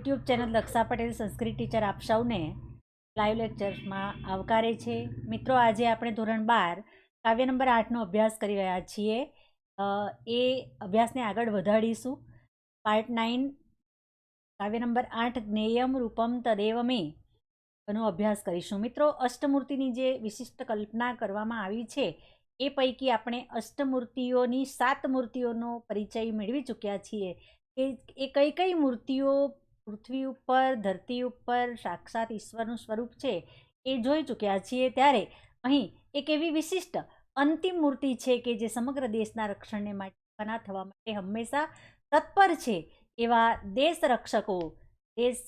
YouTube channel Daksha Patel Sanskrit teacher આપ સૌને live લેક્ચર્સમાં આવકારે છે. મિત્રો, આજે આપણે ધોરણ બાર, કાવ્ય નંબર આઠનો અભ્યાસ કરી રહ્યા છીએ. એ અભ્યાસને આગળ વધારીશું. પાર્ટ નાઇન કાવ્ય નંબર આઠ, જ્ઞેયમ રૂપમ તદેવ મે એનો અભ્યાસ કરીશું. મિત્રો, અષ્ટમૂર્તિની જે વિશિષ્ટ કલ્પના કરવામાં આવી છે, એ પૈકી આપણે અષ્ટમૂર્તિઓની સાત મૂર્તિઓનો પરિચય મેળવી ચૂક્યા છીએ. કે એ કઈ કઈ મૂર્તિઓ પૃથ્વી ઉપર, ધરતી ઉપર સાક્ષાત ઈશ્વરનું સ્વરૂપ છે એ જોઈ ચૂક્યા છીએ ત્યારે અહીં એક એવી વિશિષ્ટ અંતિમ મૂર્તિ છે કે જે સમગ્ર દેશના રક્ષણને માટે પના થવા માટે હંમેશા તત્પર છે એવા દેશ રક્ષકો, દેશ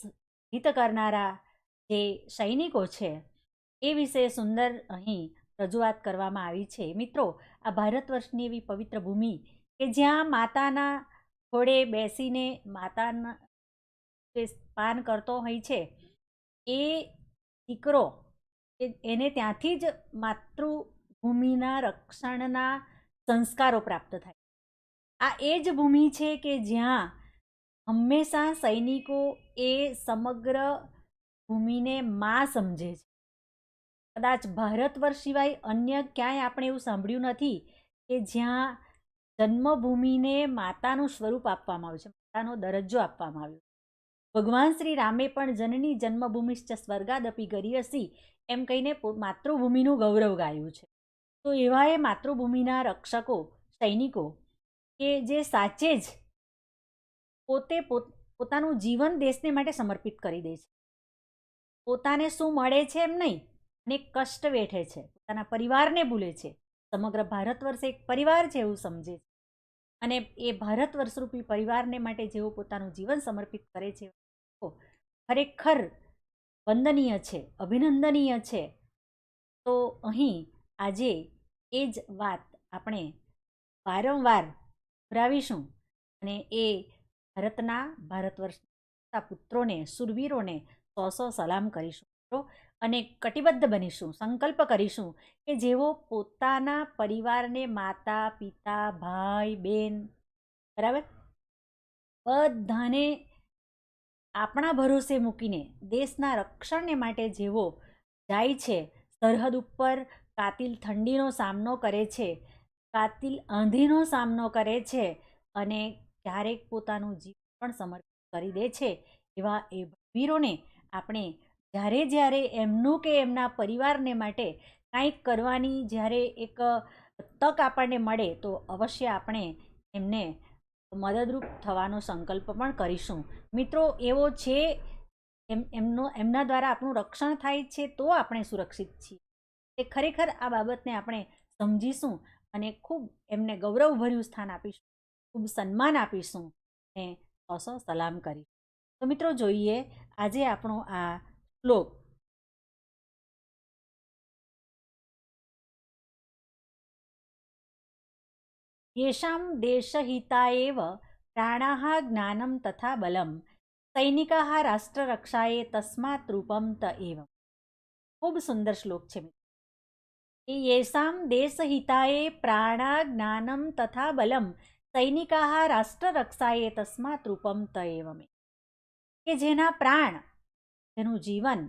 હિત કરનારા જે સૈનિકો છે એ વિશે સુંદર અહીં રજૂઆત કરવામાં આવી છે. મિત્રો, આ ભારત વર્ષની એવી પવિત્ર ભૂમિ કે જ્યાં માતાના ઘોડે બેસીને માતાના જે પાન કરતો હોય છે, એ દીકરો એને ત્યાંથી જ માતૃભૂમિના રક્ષણના સંસ્કારો પ્રાપ્ત થાય. આ એ જ ભૂમિ છે કે જ્યાં હંમેશા સૈનિકો એ સમગ્ર ભૂમિને માં સમજે છે. કદાચ ભારત વર્ષ સિવાય અન્ય ક્યાંય આપણે એવું સાંભળ્યું નથી કે જ્યાં જન્મભૂમિને માતાનું સ્વરૂપ આપવામાં આવ્યું છે, માતાનો દરજ્જો આપવામાં આવ્યો ભગવાન શ્રી રામે પણ જનની જન્મભૂમિશ્ચ સ્વર્ગાદપી ગરીયસી એમ કહીને માતૃભૂમિનું ગૌરવ ગાયું છે. તો એવા એ માતૃભૂમિના રક્ષકો, સૈનિકો, કે જે સાચે જ પોતે પોત- પોતાનું જીવન દેશને માટે સમર્પિત કરી દે છે. પોતાને શું મળે છે એમ નહીં, અને કષ્ટ વેઠે છે. પોતાના પરિવારને ભૂલે છે. સમગ્ર ભારત વર્ષ એક પરિવાર છે એવું સમજે છે. અને એ ભારત વર્ષરૂપી પરિવારને માટે જેઓ પોતાનું જીવન સમર્પિત કરે છે ખરેખર વંદનીય છે, અભિનંદનીય છે. તો અહીં આજે એ જ વાત આપણે વારંવાર ભરાવીશું અને એ ભારતના ભારત વર્ષના પુત્રોને, સુરવીરોને સો સો સલામ કરીશું. અને કટિબદ્ધ બનીશું, સંકલ્પ કરીશું કે જેઓ પોતાના પરિવારને માતા, પિતા, ભાઈ, બેન, બરાબર? બધાને આપણા ભરોસે મૂકીને દેશના રક્ષણને માટે જેઓ જાય છે, સરહદ ઉપર કાતિલ ઠંડીનો સામનો કરે છે, કાતિલ આંધીનો સામનો કરે છે અને ક્યારેક પોતાનું જીવન પણ સમર્પિત કરી દે છે, એવા એ વીરોને આપણે જ્યારે જ્યારે એમનું કે એમના પરિવારને માટે કાંઈક કરવાની જ્યારે એક તક આપણને મળે તો અવશ્ય આપણે એમને મદદરૂપ થવાનો સંકલ્પ પણ કરીશું. મિત્રો, એવો છે, એમ, એમનો, એમના દ્વારા આપણું રક્ષણ થાય છે તો આપણે સુરક્ષિત છીએ. એ ખરેખર આ બાબતને આપણે સમજીશું અને ખૂબ એમને ગૌરવભર્યું સ્થાન આપીશું. ખૂબ સન્માન આપીશું સો સો સલામ કરીશું. તો મિત્રો, જોઈએ, આજે આપણો આ શ્લોક યેષાં દેશહિતા એવ પ્રાણાહ જ્ઞાનમ તથા બલમ સૈનિકાહ રાષ્ટ્રરક્ષાએ તસ્માત રૂપમ ત એવ ખૂબ સુંદર શ્લોક છે એ યેષાં દેશહિતાએ પ્રાણા જ્ઞાનમ તથા બલમ સૈનિકાહ રાષ્ટ્રરક્ષાએ તસ્માત રૂપમ ત એવમે કે જેના પ્રાણ જેનું જીવન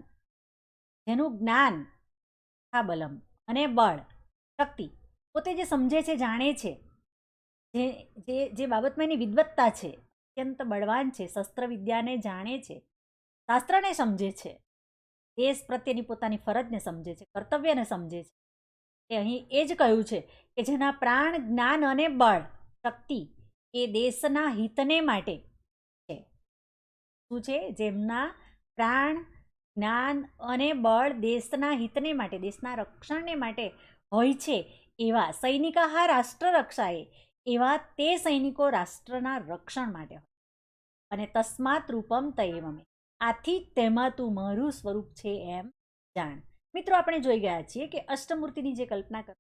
જેનું જ્ઞાન તથા બલમ અને બળ શક્તિ પોતે જે સમજે છે જાણે છે જે જે જે બાબતમાં એની વિદવત્તા છે, અત્યંત બળવાન છે શસ્ત્ર વિદ્યાને જાણે છે, શાસ્ત્રને સમજે છે, દેશ પ્રત્યેની પોતાની ફરજને સમજે છે, કર્તવ્યને સમજે છે. એ અહીં એ જ કહ્યું છે કે જેના પ્રાણ, જ્ઞાન અને બળ, શક્તિ એ દેશના હિતને માટે છે. શું છે? જેમના પ્રાણ, જ્ઞાન અને બળ દેશના હિતને માટે, દેશના રક્ષણને માટે હોય છે એવા સૈનિકાહ રાષ્ટ્ર રક્ષાએ એવા તે સૈનિકો રાષ્ટ્રના રક્ષણ માટે હોય. અને તસ્માત રૂપમ તયવમે. આથી તેમાં તું મારું સ્વરૂપ છે એમ જાણ. મિત્રો, આપણે જોઈ ગયા છીએ કે અષ્ટમૂર્તિની જે કલ્પના કરી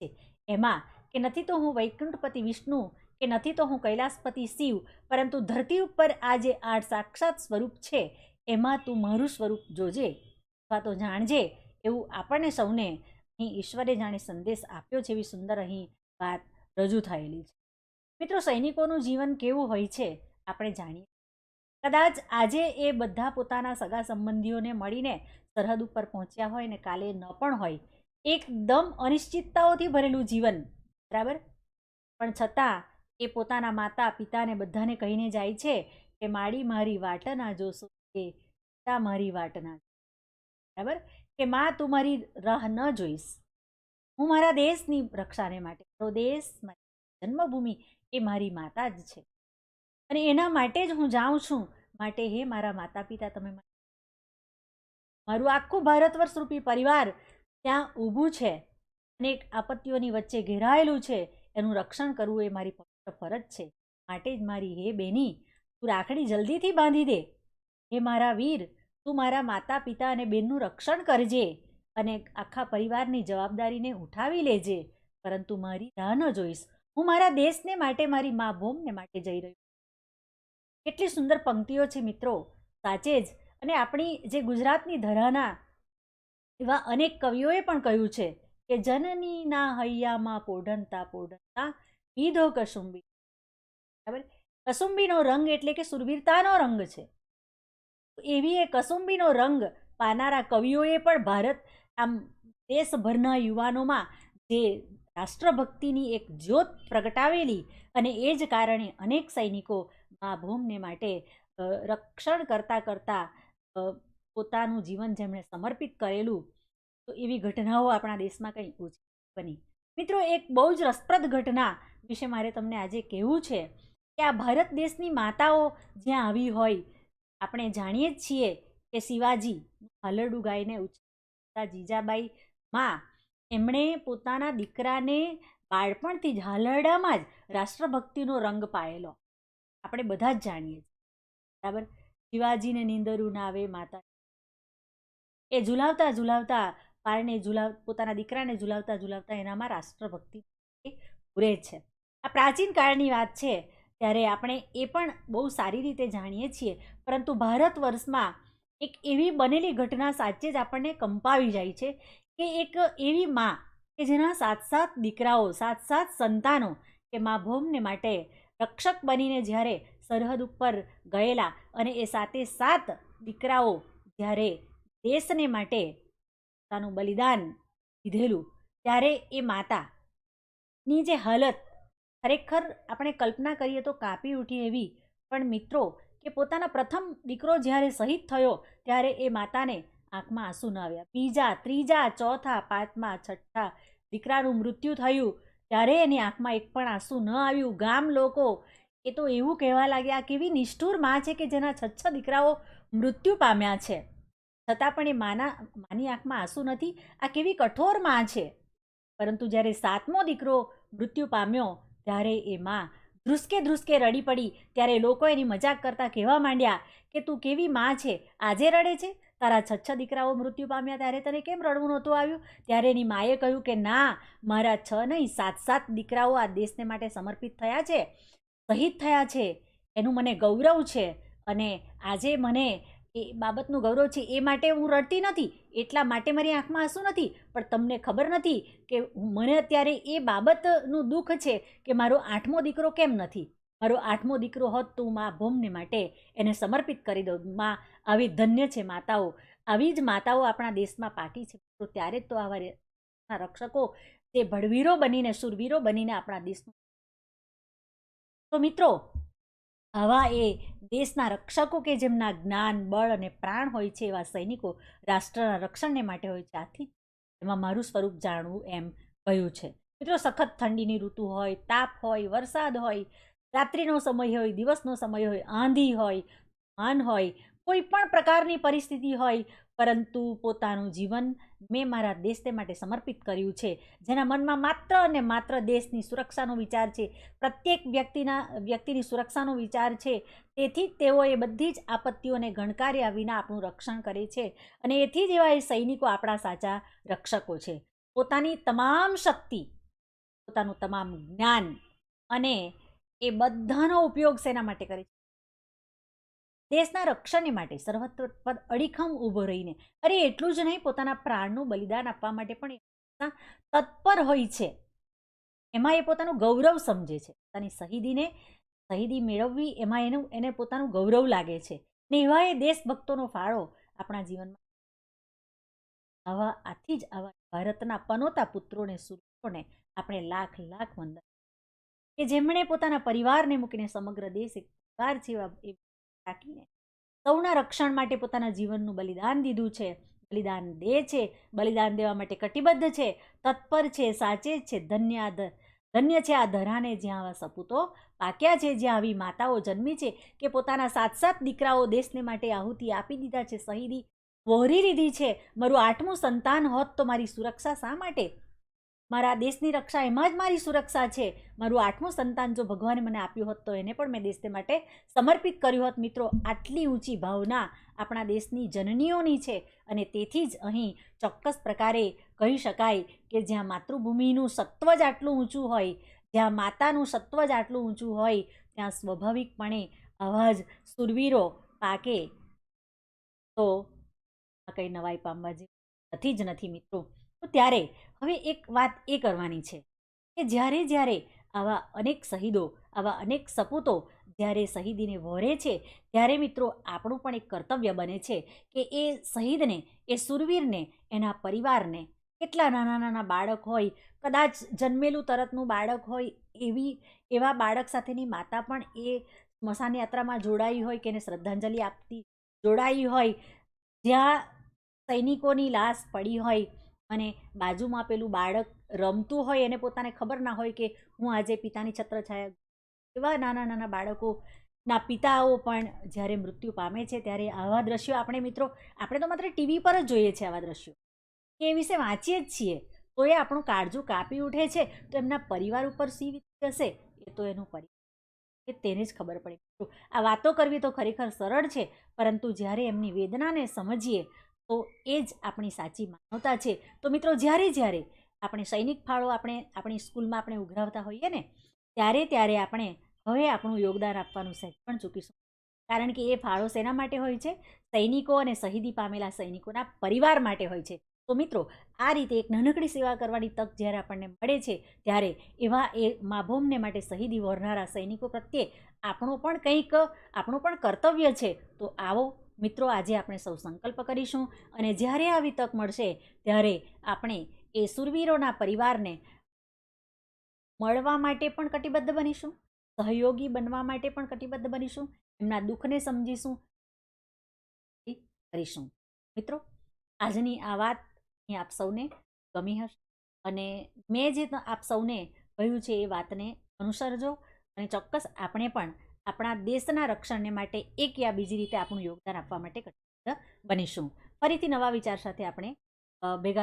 છે, એમાં કે નથી તો હું વૈકુંઠપતિ વિષ્ણુ, કે નથી તો હું કૈલાસપતિ શિવ, પરંતુ ધરતી ઉપર આ જે આઠ સાક્ષાત સ્વરૂપ છે, એમાં તું મારું સ્વરૂપ જોજે, અથવા તો જાણજે, એવું આપણને સૌને અહીં ઈશ્વરે જાણે સંદેશ આપ્યો છે એવી સુંદર અહીં વાત રજૂ થયેલી છે. મિત્રો, સૈનિકોનું જીવન કેવું હોય છે, આપણે જાણીએ. કદાચ આજે એ બધા પોતાના સગા સંબંધીઓને મળીને સરહદ ઉપર પહોંચ્યા હોય ને કાલે ન પણ હોય, એકદમ અનિશ્ચિતતાઓથી ભરેલું જીવન, બરાબર? પણ છતાં, એ પોતાના માતા પિતાને બધાને કહીને જાય છે કે, માડી મારી વાટના જોશો કે, પિતા મારી વાટના બરાબર? કે, માં, તું મારી રાહ ન જોઈશ. હું મારા દેશની રક્ષાને માટે, મારો દેશ, મારી જન્મભૂમિ એ મારી માતા જ છે. અને એના માટે જ હું જાઉં છું. માટે હે મારા માતા પિતા તમે મારું આખું ભારત વર્ષરૂપી પરિવાર ત્યાં ઊભું છે અનેક આપત્તિઓની વચ્ચે ઘેરાયેલું છે. એનું રક્ષણ કરવું એ મારી પવિત્ર ફરજ છે. માટે જ મારી હે બેની, તું રાખડી જલ્દીથી બાંધી દે. હે મારા વીર, તું મારા માતા પિતા અને બેનનું રક્ષણ કરજે. અને આખા પરિવારની જવાબદારીને ઉઠાવી લેજે, પરંતુ મારી રાહ ન જોઈશ. હું મારા દેશને માટે, મારી મા ભૂમને માટે જઈ રહ્યો કેટલી સુંદર પંક્તિઓ છે મિત્રો. સાચે જ. અને આપણી જે ગુજરાતની ધરાના એવા અનેક કવિઓએ પણ કહ્યું છે કે જનનીના હૈયામાં પોઢનતા પોઢનતા, પીધો કસુંબી. બરાબર? કસુંબીનો રંગ એટલે કે સુરવીરતાનો રંગ છે. એવી એ કસુંબીનો રંગ પાનારા કવિઓએ પણ ભારત આમ દેશભરના યુવાનોમાં જે રાષ્ટ્રભક્તિની એક જ્યોત પ્રગટાવેલી અને એ જ કારણે અનેક સૈનિકો મા ભૂમને માટે રક્ષણ કરતાં કરતાં પોતાનું જીવન જેમણે સમર્પિત કરેલું, તો એવી ઘટનાઓ આપણા દેશમાં કંઈ ઓછી બની. મિત્રો, એક બહુ જ રસપ્રદ ઘટના વિશે મારે તમને આજે કહેવું છે કે આ ભારત દેશની માતાઓ જ્યાં આવી હોય, આપણે જાણીએ જ છીએ કે શિવાજી હલરડું ગાઈને ઉછળતા જીજાબાઈ માં એમણે પોતાના દીકરાને બાળપણથી જ હાલરડામાં જ રાષ્ટ્રભક્તિનો રંગ પાયેલો. આપણે બધા જ જાણીએ છીએ. બરાબર? શિવાજીને નીંદરું ના આવે, માતા એ ઝુલાવતા ઝુલાવતા પારણે ઝુલાવ, પોતાના દીકરાને ઝુલાવતા ઝુલાવતા એનામાં રાષ્ટ્રભક્તિ પૂરે છે. આ પ્રાચીન કાળની વાત છે, ત્યારે આપણે એ પણ બહુ સારી રીતે જાણીએ છીએ. પરંતુ ભારત વર્ષમાં એક એવી બનેલી ઘટના સાચે જ આપણને કંપાવી જાય છે કે એક એવી માં કે જેના સાત સાત દીકરાઓ સાત સાત સંતાનો કે મા ભૌમને માટે રક્ષક બનીને જ્યારે સરહદ ઉપર ગયેલા અને એ સાતે સાત દીકરાઓ જ્યારે દેશને માટે પોતાનું બલિદાન દીધેલું, ત્યારે એ માતાની જે હાલત ખરેખર આપણે કલ્પના કરીએ તો કાપી ઉઠી એવી પણ મિત્રો કે પોતાના પ્રથમ દીકરો જ્યારે શહીદ થયો, ત્યારે એ માતાને આંખમાં આંસુ ન આવ્યા. બીજા, ત્રીજા, ચોથા, પાંચમા, છઠ્ઠા દીકરાનું મૃત્યુ થયું, ત્યારે એની આંખમાં એક પણ આંસુ ન આવ્યું. ગામ લોકો એ તો એવું કહેવા લાગ્યા કેવી નિષ્ઠુરમાં છે કે જેના છ છ દીકરાઓ મૃત્યુ પામ્યા છે. છતાં પણ એ માના, માની આંખમાં આંસુ નથી. આ કેવી કઠોરમાં છે. પરંતુ જ્યારે સાતમો દીકરો મૃત્યુ પામ્યો, ત્યારે એ માં ધ્રુસકે ધ્રુસકે રડી પડી. ત્યારે લોકો એની મજાક કરતા કહેવા માંડ્યા કે, તું કેવી માં છે? આજે રડે છે? તારા છ છ દીકરાઓ મૃત્યુ પામ્યા ત્યારે તને કેમ રડવું નહોતું આવ્યું? ત્યારે એની માએ કહ્યું કે, ના, મારા છ નહીં, સાત સાત દીકરાઓ આ દેશને માટે સમર્પિત થયા છે, શહીદ થયા છે. એનું મને ગૌરવ છે અને આજે મને એ બાબતનું ગૌરવ છે, એ માટે હું રડતી નથી. એટલા માટે મારી આંખમાં આંસુ નથી, પણ તમને ખબર નથી કે મને અત્યારે એ બાબતનું દુઃખ છે કે મારો આઠમો દીકરો કેમ નથી? મારો આઠમો દીકરો હોત તો મા ભૌમને માટે એને સમર્પિત કરી દઉં. માં આવી ધન્ય છે માતાઓ. આવી જ માતાઓ આપણા દેશમાં પાકી છે. તો ત્યારે જ તો આવા રક્ષકો તે ભડવીરો બનીને, સુરવીરો બનીને આપણા દેશનું તો મિત્રો આવા એ દેશના રક્ષકો કે જેમના જ્ઞાન, બળ અને પ્રાણ હોય છે એવા સૈનિકો રાષ્ટ્રના રક્ષણને માટે હોય છે. આથી એમાં મારું સ્વરૂપ જાણવું એમ કહ્યું છે. મિત્રો, સખત ઠંડીની ઋતુ હોય, તાપ હોય, વરસાદ હોય, રાત્રિનો સમય હોય, દિવસનો સમય હોય, આંધી હોય માન હોય, કોઈ પણ પ્રકારની પરિસ્થિતિ હોય પરંતુ પોતાનું જીવન મેં મારા દેશને માટે સમર્પિત કર્યું છે. જેના મનમાં માત્ર અને માત્ર દેશની સુરક્ષાનો વિચાર છે. પ્રત્યેક વ્યક્તિના, વ્યક્તિની સુરક્ષાનો વિચાર છે. તેથી જ તેઓ એ બધી જ આપત્તિઓને ગણકાર્યા વિના આપણું રક્ષણ કરે છે. અને એથી જ એવા એ સૈનિકો આપણા સાચા રક્ષકો છે. પોતાની તમામ શક્તિ, પોતાનું તમામ જ્ઞાન અને એ બધાનો ઉપયોગ શેના માટે કરે છે. દેશના રક્ષણને માટે સર્વત્ર પર અડીખમ ઊભો રહીને. અરે, એટલું જ નહીં, પોતાના પ્રાણનું બલિદાન આપવા માટે પણ તત્પર હોય છે. એમાં એ પોતાનું ગૌરવ સમજે છે. પોતાની શહીદીને શહીદી મેળવવી, એમાં એનું, એને પોતાનું ગૌરવ લાગે છે. ને એવા એ દેશભક્તોનો ફાળો આપણા જીવનમાં આવા, આથી જ આવા ભારતના પનોતા પુત્રોને સુરોને આપણે લાખ લાખ વંદન. કે જેમણે પોતાના પરિવારને મૂકીને સમગ્ર દેશ એક પરિવાર જેવા રાખીને સૌના રક્ષણ માટે પોતાના જીવનનું બલિદાન દીધું છે. બલિદાન દે છે. બલિદાન દેવા માટે કટિબદ્ધ છે. તત્પર છે, સાચે જ છે, ધન્ય ધન્ય છે આ ધરાને જ્યાં આવા સપૂતો પાક્યા છે, જ્યાં આવી માતાઓ જન્મી છે કે પોતાના સાત સાત દીકરાઓ દેશને માટે આહુતિ આપી દીધા છે, શહીદી વહોરી લીધી છે. મારું આઠમું સંતાન હોત તો મારી સુરક્ષા શા માટે? મારા દેશની રક્ષા એમાં જ મારી સુરક્ષા છે. મારું આઠમું સંતાન જો ભગવાને મને આપ્યું હોત તો એને પણ મેં દેશ માટે સમર્પિત કર્યું હોત. મિત્રો, આટલી ઊંચી ભાવના આપણા દેશની જનનીઓની છે અને તેથી જ અહીં ચોક્કસ પ્રકારે કહી શકાય કે જ્યાં માતૃભૂમિનું સત્વ જ આટલું ઊંચું હોય, જ્યાં માતાનું સત્વ જ આટલું ઊંચું હોય, ત્યાં સ્વાભાવિકપણે આવા જ સુરવીરો પાકે. તો આ કંઈ નવાઈ પામવા જેવું નથી જ નથી, મિત્રો. ત્યારે હવે એક વાત એ કરવાની છે કે જ્યારે જ્યારે આવા અનેક શહીદો, આવા અનેક સપૂતો જ્યારે શહીદીને વહોરે છે, ત્યારે મિત્રો આપણું પણ એક કર્તવ્ય બને છે કે એ શહીદને, એ સુરવીરને, એના પરિવારને, કેટલા નાના નાના બાળક હોય, કદાચ જન્મેલું તરતનું બાળક હોય, એવી, એવા બાળક સાથેની માતા પણ એ સ્મશાન યાત્રામાં જોડાઈ હોય કે એને શ્રદ્ધાંજલિ આપતી જોડાઈ હોય, જ્યાં સૈનિકોની લાશ પડી હોય અને બાજુમાં પેલું બાળક રમતું હોય એને પોતાને ખબર ના હોય કે હું આજે પિતાની છત્રછાયા એવા નાના નાના બાળકોના પિતાઓ પણ જ્યારે મૃત્યુ પામે છે ત્યારે આવા દ્રશ્યો આપણે મિત્રો, આપણે તો માત્ર ટીવી પર જ જોઈએ છીએ આવા દ્રશ્યો. કે એ વિશે વાંચીએ જ છીએ. તો એ આપણું કાળજું કાપી ઉઠે છે, તો એમના પરિવાર ઉપર સી હશે એ તો એનું પરિવાર. એ તેને જ ખબર પડે. આ વાતો કરવી તો ખરેખર સરળ છે, પરંતુ જ્યારે એમની વેદનાને સમજીએ તો એ જ આપણી સાચી માનવતા છે. તો મિત્રો, જ્યારે જ્યારે આપણે સૈનિક ફાળો આપણે આપણી સ્કૂલમાં આપણે ઉઘરાવતા હોઈએ ને, ત્યારે ત્યારે આપણે હવે આપણું યોગદાન આપવાનું સહેજ પણ ચૂકીશું. કારણ કે એ ફાળો શેના માટે હોય છે? સૈનિકો અને શહીદી પામેલા સૈનિકોના પરિવાર માટે હોય છે. તો મિત્રો, આ રીતે એક નાનકડી સેવા કરવાની તક જ્યારે આપણને મળે છે, ત્યારે એવા એ માભોમને માટે શહીદી વહોરનારા સૈનિકો પ્રત્યે આપણો પણ કંઈક, આપણું પણ કર્તવ્ય છે. તો આવો મિત્રો, આજે આપણે સૌ સંકલ્પ કરીશું અને જ્યારે આવી તક મળશે, ત્યારે આપણે એ સુરવીરોના પરિવારને મળવા માટે પણ કટિબદ્ધ બનીશું, સહયોગી બનવા માટે પણ કટિબદ્ધ બનીશું, એમના દુઃખને સમજીશું, કરીશું. મિત્રો, આજની આ વાત આપ સૌને ગમી હશે અને મેં જે આપ સૌને કહ્યું છે એ વાતને અનુસરજો અને ચોક્કસ આપણે પણ આપણા દેશના રક્ષણને માટે એક યા બીજી રીતે આપણું યોગદાન આપવા માટે કટિબદ્ધ બનીશું. ફરીથી નવા વિચાર સાથે આપણે ભેગા